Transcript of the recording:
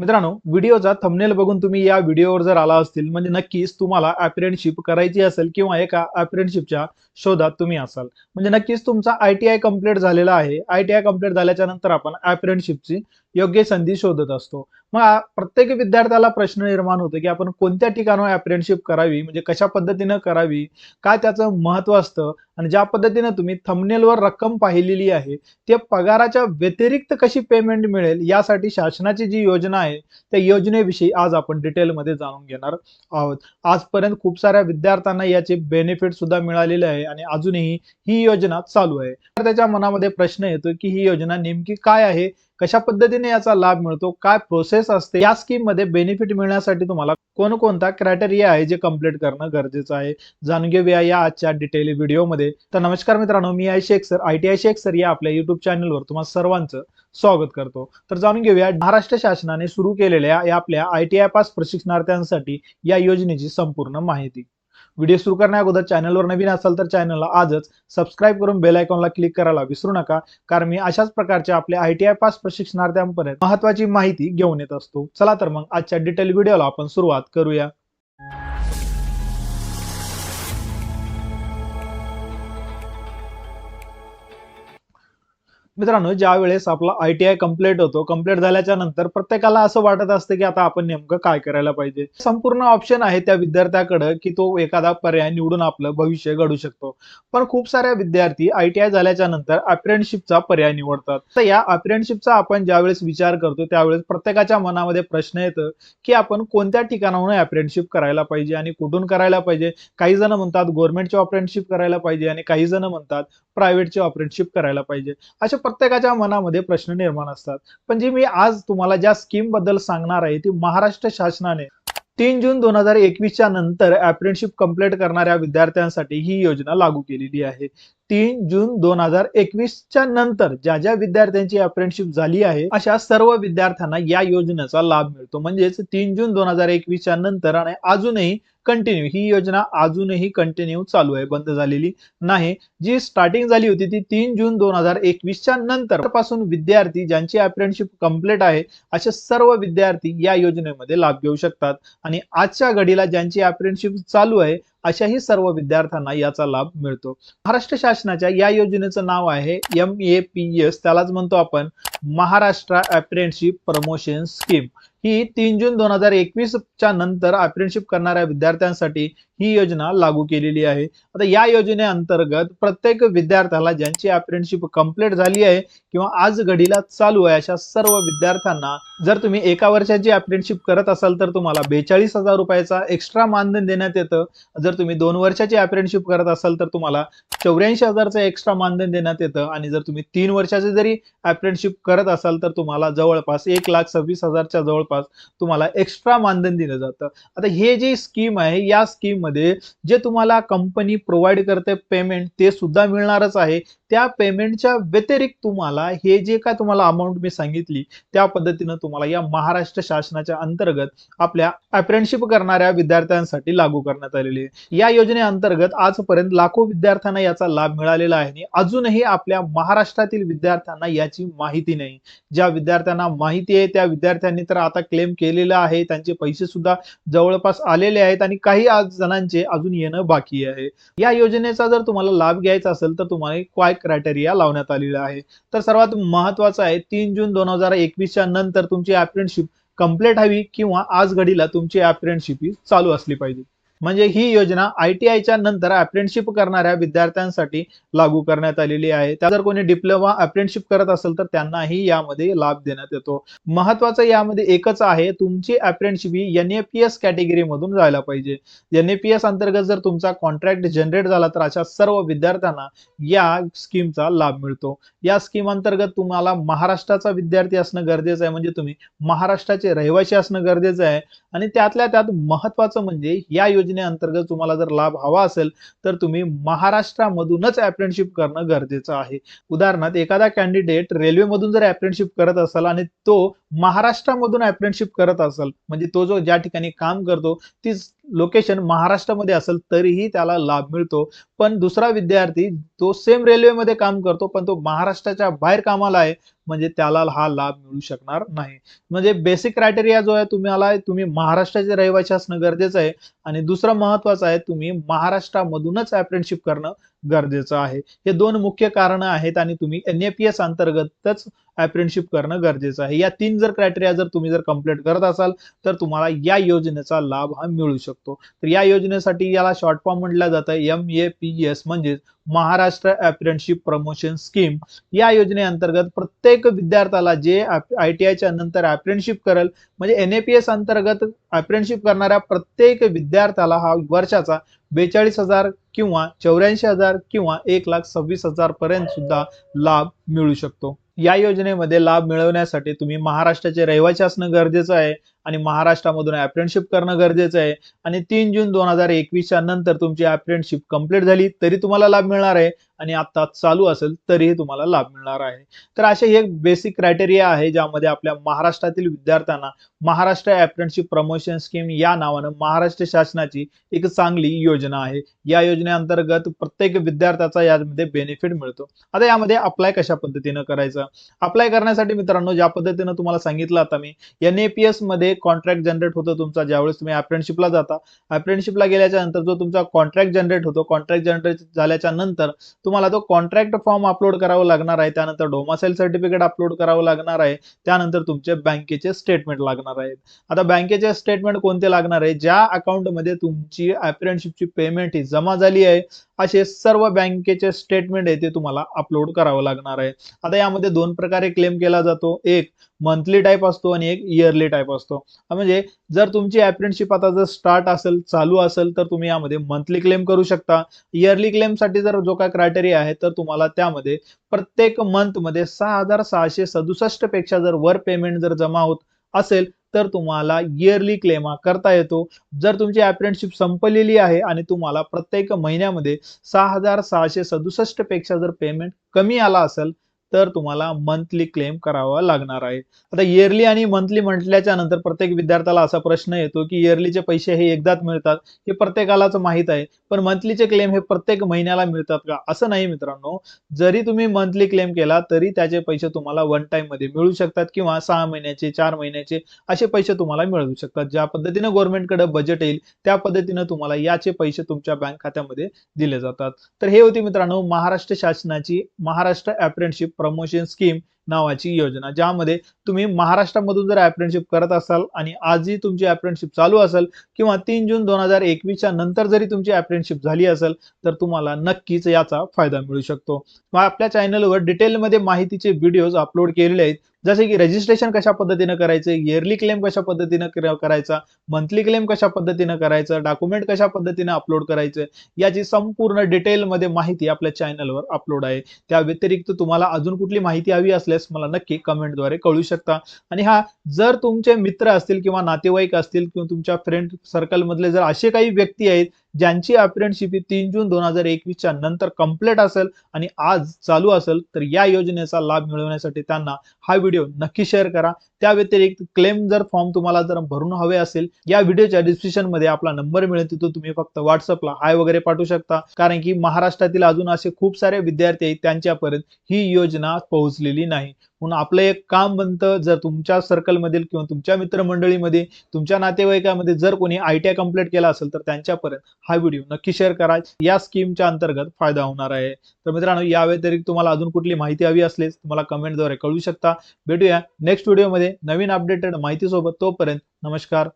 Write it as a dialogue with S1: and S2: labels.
S1: मित्रांनो व्हिडिओचा थंबनेल बघून तुम्ही या व्हिडिओवर जर आला असतील म्हणजे नक्कीच तुम्हाला अप्रेंटशिप करायची असेल किंवा एका अप्रेंटशिपच्या शोधात तुम्ही असाल. म्हणजे नक्कीच तुमचा आय टी आय कंप्लीट झालेला आहे. आय टी आय कंप्लीट झाल्याच्यानंतर आपण अप्रेंटशिपची योग्य संधी शोधत असतो. मग प्रत्येक विद्यार्थ्याला प्रश्न निर्माण होतो की आपण कोणत्या ठिकाणावर अप्रेंटशिप करावी? म्हणजे कशा पद्धतीनं करावी? काय त्याचं महत्त्व असतं? आणि ज्या पद्धतीनं तुम्ही थमनेलवर रक्कम पाहिलेली आहे ते पगाराच्या व्यतिरिक्त कशी पेमेंट मिळेल? यासाठी शासनाची जी योजना आहे त्या योजनेविषयी आज आपण डिटेलमध्ये जाणून घेणार आहोत. आजपर्यंत खूप साऱ्या विद्यार्थ्यांना याचे बेनिफिट सुद्धा मिळालेले आहे आणि अजूनही ही योजना चालू आहे. तर त्याच्या मनामध्ये प्रश्न येतो की ही योजना नेमकी काय आहे? कशा पद्धतीने याचा लाभ मिळतो काय प्रोसेस असते या स्कीममध्ये बेनिफिट मिळण्यासाठी तुम्हाला कोणकोणता क्रायटेरिया आहे जे कंप्लीट करणं गरजेचं आहे? जाणून घेऊया या आजच्या डिटेल व्हिडिओमध्ये तर नमस्कार मित्रांनो मी I Shaikh sir I T I Shaikh sir या आपल्या युट्यूब चॅनलवर तुम्हाला सर्वांचं स्वागत करतो. तर जाणून घेऊया महाराष्ट्र शासनाने सुरू केलेल्या या आपल्या आय टी आय पास प्रशिक्षणार्थ्यांसाठी या योजनेची संपूर्ण माहिती. व्हिडिओ सुरू करण्या अगोदर चॅनलवर नवीन असाल तर चॅनलला आजच सबस्क्राईब करून बेल आयकॉनला क्लिक करायला विसरू नका. कारण मी अशाच प्रकारच्या आपल्या आय टी आय पास प्रशिक्षणार्थ्यांपर्यंत महत्वाची माहिती घेऊन येत असतो. चला तर मग आजच्या डिटेल व्हिडिओला आपण सुरुवात करूया. मित्रांनो ज्या वेळेस आपला आय टी आय कंप्लीट होतो कंप्लीट झाल्याच्यानंतर प्रत्येकाला असं वाटत असतं की आता आपण नेमकं काय करायला पाहिजे. संपूर्ण ऑप्शन आहे त्या विद्यार्थ्याकडे की तो एखादा पर्याय निवडून आपलं भविष्य घडू शकतो. पण खूप साऱ्या विद्यार्थी आय टी आय झाल्याच्यानंतर अप्रेंटशिपचा पर्याय निवडतात. तर या अप्रेंटशिपचा आपण ज्यावेळेस विचार करतो त्यावेळेस प्रत्येकाच्या मनामध्ये प्रश्न येतं की आपण कोणत्या ठिकाणाहून अप्रेंटशिप करायला पाहिजे आणि कुठून करायला पाहिजे? काही जण म्हणतात गव्हर्नमेंटची अप्रेंटशिप करायला पाहिजे आणि काही जण म्हणतात प्रायव्हेटची अप्रेंटशिप करायला पाहिजे. अशा प्रत्येकाच्या मनामध्ये प्रश्न निर्माण असतात. पण जी मी आज तुम्हाला ज्या स्कीमबद्दल सांगणार आहे ती महाराष्ट्र शासनाने तीन जून दोन हजार एकवीसच्या नंतर अप्रेंटशिप कंप्लीट करणाऱ्या विद्यार्थ्यांसाठी ही योजना लागू केलेली आहे. तीन जून दोन हजार एकवीसच्या नंतर ज्या ज्या विद्यार्थ्यांची अप्रेंटशिप झाली आहे अशा सर्व विद्यार्थ्यांना या योजनेचा लाभ मिळतो. म्हणजेच तीन जून दोन हजार एकवीसच्या नंतर आणि अजूनही कंटिन्यू ही योजना अजूनही कंटिन्यू चालू आहे बंद झालेली नाही. जी स्टार्टिंग झाली होती ती तीन जून दोन हजार एकवीसच्या नंतर पासून विद्यार्थी ज्यांची अप्रेंटशिप कंप्लीट आहे असे सर्व विद्यार्थी या योजनेमध्ये लाभ घेऊ शकतात. आणि आजच्या घडीला ज्यांची अप्रेंटशिप चालू आहे अशाही सर्व विद्यार्थ्यांना याचा लाभ मिळतो. महाराष्ट्र शासनाच्या या योजनेचं नाव आहे एम ए पी एस त्यालाच म्हणतो आपण महाराष्ट्र अप्रेंटशिप प्रमोशन स्कीम ही तीन जून दोन हजार एकवीसच्या नंतर अप्रेंटशिप करणाऱ्या विद्यार्थ्यांसाठी ही योजना लागू केलेली आहे. आता या योजनेअंतर्गत प्रत्येक विद्यार्थ्याला ज्यांची अप्रेंटशिप कंप्लीट झाली आहे किंवा आज घडीला चालू आहे अशा सर्व विद्यार्थ्यांना जर तुम्ही एका वर्षाची अप्रेंटशिप करत असाल तर तुम्हाला बेचाळीस हजार रुपयाचा एक्स्ट्रा मानधन देण्यात येतं. जर तुम्ही दोन वर्षाची अप्रेंटशिप करत असाल तर तुम्हाला चौऱ्याऐंशी हजारचं एक्स्ट्रा मानधन देण्यात येतं. आणि जर तुम्ही तीन वर्षाची जरी अप्रेंटशिप करत असाल तर तुम्हाला जवळपास एक लाख सव्वीस हजारच्या जवळ जवळपास तुम्हाला एक्स्ट्रा मानधन दिलं जातं. आता हे जी स्कीम आहे या स्कीममध्ये जे तुम्हाला कंपनी प्रोव्हाइड करते पेमेंट ते सुद्धा मिळणारच आहे. त्या पेमेंटच्या व्यतिरिक्त तुम्हाला हे जे काय तुम्हाला अमाऊंट मी सांगितली त्या पद्धतीनं तुम्हाला या महाराष्ट्र शासनाच्या अंतर्गत आपल्या अप्रेंटशिप करणाऱ्या विद्यार्थ्यांसाठी लागू करण्यात आलेली आहे. या योजनेअंतर्गत आजपर्यंत लाखो विद्यार्थ्यांना याचा लाभ मिळालेला आहे आणि अजूनही आपल्या महाराष्ट्रातील विद्यार्थ्यांना याची माहिती नाही. ज्या विद्यार्थ्यांना माहिती आहे त्या विद्यार्थ्यांनी तर आता क्लेम केलेला आहे त्यांचे पैसे सुद्धा जवळपास आलेले आहेत आणि काही जणांचे अजून येणं बाकी आहे. या योजनेचा जर तुम्हाला लाभ घ्यायचा असेल तर तुम्हाला काय क्रायटेरिया लावण्यात आलेला आहे. तर सर्वात महत्वाचं आहे तीन जून दोन हजार एकवीसच्या नंतर तुमची अप्रेंटशिप कंप्लीट हवी किंवा आज घडीला तुमची अप्रेंटशिप ही चालू असली पाहिजे. म्हणजे ही योजना आय टी आयच्या नंतर अप्रेंटशिप करणाऱ्या विद्यार्थ्यांसाठी लागू करण्यात आलेली आहे. त्या जर कोणी डिप्लोमा अप्रेंटशिप करत असेल तर त्यांनाही यामध्ये लाभ देण्यात येतो. महत्वाचं यामध्ये एकच आहे तुमची apprenticeship he N A P S category मधून जायला पाहिजे. एन ए पी एस अंतर्गत जर तुमचा कॉन्ट्रॅक्ट जनरेट झाला तर अशा सर्व विद्यार्थ्यांना या स्कीमचा लाभ मिळतो. या स्कीम अंतर्गत तुम्हाला महाराष्ट्राचा विद्यार्थी असणं गरजेचं आहे म्हणजे तुम्ही महाराष्ट्राचे रहिवासी असणं गरजेचं आहे. आणि त्यातल्या त्यात महत्वाचं म्हणजे या योजनेअंतर्गत तुम्हाला जर लाभ हवा असेल तर तुम्ही महाराष्ट्रामधूनच अप्रेंटशिप करणं गरजेचं आहे. उदाहरणार्थ एखादा कॅन्डिडेट रेल्वेमधून जर अप्रेंटशिप करत असेल आणि तो महाराष्ट्रामधून अप्रेंटशिप करत असेल म्हणजे तो जो ज्या ठिकाणी काम करतो ती लोकेशन महाराष्ट्रामध्ये असेल तरीही त्याला लाभ मिळतो. पण दुसरा विद्यार्थी तो सेम रेल्वेमध्ये काम करतो पण तो महाराष्ट्राच्या बाहेर कामाला आहे म्हणजे त्याला हा लाभ मिळू शकणार नाही. म्हणजे बेसिक क्रायटेरिया जो आहे तुम्हाला तुम्ही महाराष्ट्राचे रहिवासी असणं गरजेचं आहे. आणि दुसरं महत्वाचं आहे तुम्ही महाराष्ट्रामधूनच अप्रेंटशिप करणं गरजेचं आहे. हे दोन मुख्य कारण आहेत आणि तुम्ही एनएपीएस अंतर्गतच अप्रेंटिसशिप करणं गरजेचं आहे. या तीन जर क्रायटेरिया जर तुम्ही जर कंप्लीट करत असाल तर तुम्हाला या योजनेचा लाभ हा मिळू शकतो. तर या योजनेसाठी याला शॉर्ट फॉर्म म्हटलं जातं एम ए पी एस म्हणजेच महाराष्ट्र अप्रेंटिसशिप प्रमोशन स्कीम या योजनेअंतर्गत प्रत्येक विद्यार्थ्याला जे आय टी आयच्या नंतर अप्रेंटिसशिप करेल म्हणजे एन ए पी एस अंतर्गत अप्रेंटिसशिप करणाऱ्या प्रत्येक विद्यार्थ्याला हा वर्षाचा बेचाळीस हजार किंवा चौऱ्याऐंशी हजार किंवा एक लाख सव्वीस हजार पर्यंत सुद्धा लाभ मिळू शकतो. या योजनेमध्ये लाभ मिळवण्यासाठी तुम्ही महाराष्ट्राचे रहिवासी असणं गरजेचं आहे आणि महाराष्ट्रामधून अप्रेंटिसशिप करणं गरजेचं आहे. आणि तीन जून दोन हजार एकवीसच्या नंतर तुमची अप्रेंटिसशिप कंप्लीट झाली तरी तुम्हाला लाभ मिळणार आहे. आणि आता चालू असेल तरीही तुम्हाला लाभ मिळणार आहे. तर असे हे बेसिक क्रायटेरिया आहे ज्यामध्ये आपल्या महाराष्ट्रातील विद्यार्थ्यांना महाराष्ट्र अप्रेंटिसशिप प्रमोशन स्कीम या नावानं महाराष्ट्र शासनाची एक चांगली योजना आहे. या योजनेअंतर्गत प्रत्येक विद्यार्थ्याचा यामध्ये बेनिफिट मिळतो. आता यामध्ये अप्लाय कशा पद्धतीनं करायचं? अप्लाय करण्यासाठी मित्रांनो ज्या पद्धतीनं तुम्हाला सांगितलं आता मी एनएपीएसमध्ये कॉन्ट्रॅक्ट जनरेट होतो तुमचा ज्यावेळेस तुम्ही अप्रेंटिसशिपला जाता. अप्रेंटिसशिपला गेल्याच्यानंतर जो तुमचा कॉन्ट्रॅक्ट जनरेट होतो कॉन्ट्रॅक्ट जनरेट झाल्याच्यानंतर तुम्हाला तो कॉन्ट्रॅक्ट फॉर्म अपलोड करावा लागणार आहे त्यानंतर डोमासेल सर्टिफिकेट अपलोड करावं लागणार आहे त्यानंतर तुमचे बँकेचे स्टेटमेंट लागणार आहेत. आता बँकेचे स्टेटमेंट कोणते लागणार आहे? ज्या अकाउंटमध्ये तुमची अप्रेंटिसशिपची पेमेंट ही जमा झाली आहे असे सर्व बँकेचे स्टेटमेंट आहे ते तुम्हाला अपलोड करावं लागणार आहे. आता यामध्ये दोन प्रकारे क्लेम केला जातो. एक मंथली टाईप असतो आणि एक इयरली टाईप असतो. म्हणजे जर तुमची ॲप्रेंटशिप आता जर स्टार्ट असेल चालू असेल तर तुम्ही यामध्ये मंथली क्लेम करू शकता. इयरली क्लेमसाठी जर जो काय क्रायटेरिया आहे तर तुम्हाला त्यामध्ये प्रत्येक मंथमध्ये सहा हजार सहाशे सदुसष्टपेक्षा जर वर पेमेंट जर जमा होत असेल तर तुम्हाला इयरली क्लेम करता येतो. जर तुमची अप्रेंटशिप संपलेली आहे आणि तुम्हाला प्रत्येक महिन्यामध्ये सहा हजार सहाशे सदुसष्टपेक्षा जर पेमेंट कमी आला असेल तर तुम्हाला मंथली क्लेम करावा लागणार आहे. आता इयरली आणि मंथली म्हटल्याच्या नंतर प्रत्येक विद्यार्थ्याला असा प्रश्न येतो की इयरलीचे पैसे हे एकदाच मिळतात हे प्रत्येकालाच माहीत आहे पण मंथलीचे क्लेम हे प्रत्येक महिन्याला मिळतात का? असं नाही मित्रांनो. जरी तुम्ही मंथली क्लेम केला तरी त्याचे पैसे तुम्हाला वन टाइममध्ये मिळू शकतात किंवा सहा महिन्याचे चार महिन्याचे असे पैसे तुम्हाला मिळू शकतात. ज्या पद्धतीने गव्हर्नमेंटकडे बजेट येईल त्या पद्धतीने तुम्हाला याचे पैसे तुमच्या बँक खात्यामध्ये दिले जातात. तर हे होती मित्रांनो महाराष्ट्र शासनाची महाराष्ट्र अप्रेंटशिप प्रमोशन स्कीम नावाची योजना ज्यामध्ये तुम्ही महाराष्ट्रामधून जर अप्रेंटशिप करत असाल आणि आजही तुमची अप्रेंटशिप चालू असेल किंवा तीन जून दोन हजार एकवीसच्या नंतर जरी तुमची अप्रेंटशिप झाली असेल तर तुम्हाला नक्कीच याचा फायदा मिळू शकतो. मग आपल्या चॅनलवर डिटेलमध्ये माहितीचे व्हिडिओज अपलोड केलेले आहेत. जसे की रजिस्ट्रेशन कशा पद्धतीनं करायचं इयरली क्लेम कशा पद्धतीनं करायचा मंथली क्लेम कशा पद्धतीनं करायचं डॉक्युमेंट कशा पद्धतीनं अपलोड करायचं याची संपूर्ण डिटेलमध्ये माहिती आपल्या चॅनलवर अपलोड आहे. त्या व्यतिरिक्त तुम्हाला अजून कुठली माहिती हवी असल्यास मला नक्की कमेंटद्वारे कळू शकता. आणि हा जर तुमचे मित्र असतील किंवा नातेवाईक असतील किंवा तुमच्या फ्रेंड सर्कल मधले जर असे काही व्यक्ती आहेत ज्यांची अप्रेंटशिप ही तीन जून दोन हजार एकवीसच्या नंतर कंप्लीट असेल आणि आज चालू असेल तर या योजनेचा लाभ मिळवण्यासाठी त्यांना हा व्हिडिओ नक्की शेअर करा. त्या व्यतिरिक्त क्लेम जर फॉर्म तुम्हाला जर भरून हवे असेल या व्हिडिओच्या डिस्क्रिप्शनमध्ये आपला नंबर मिळेल तिथून तुम्ही फक्त व्हॉट्सअपला हाय वगैरे पाठवू शकता. कारण की महाराष्ट्रातील अजून असे खूप सारे विद्यार्थी आहेत त्यांच्यापर्यंत ही योजना पोहोचलेली नाही. म्हणून आपलं एक काम बनतं जर तुमच्या सर्कलमधील किंवा तुमच्या मित्रमंडळीमध्ये तुमच्या नातेवाईकामध्ये जर कोणी आय टी आय कंप्लीट केला असेल तर त्यांच्यापर्यंत हा व्हिडिओ नक्की शेअर करा. या स्कीमच्या अंतर्गत फायदा होणार आहे. तर मित्रांनो या व्यतिरिक्त तुम्हाला अजून कुठली माहिती हवी असल्यास तुम्हाला कमेंटद्वारे कळू शकता. भेटूया नेक्स्ट व्हिडिओमध्ये नवीन अपडेटेड माहितीसोबत. तोपर्यंत नमस्कार.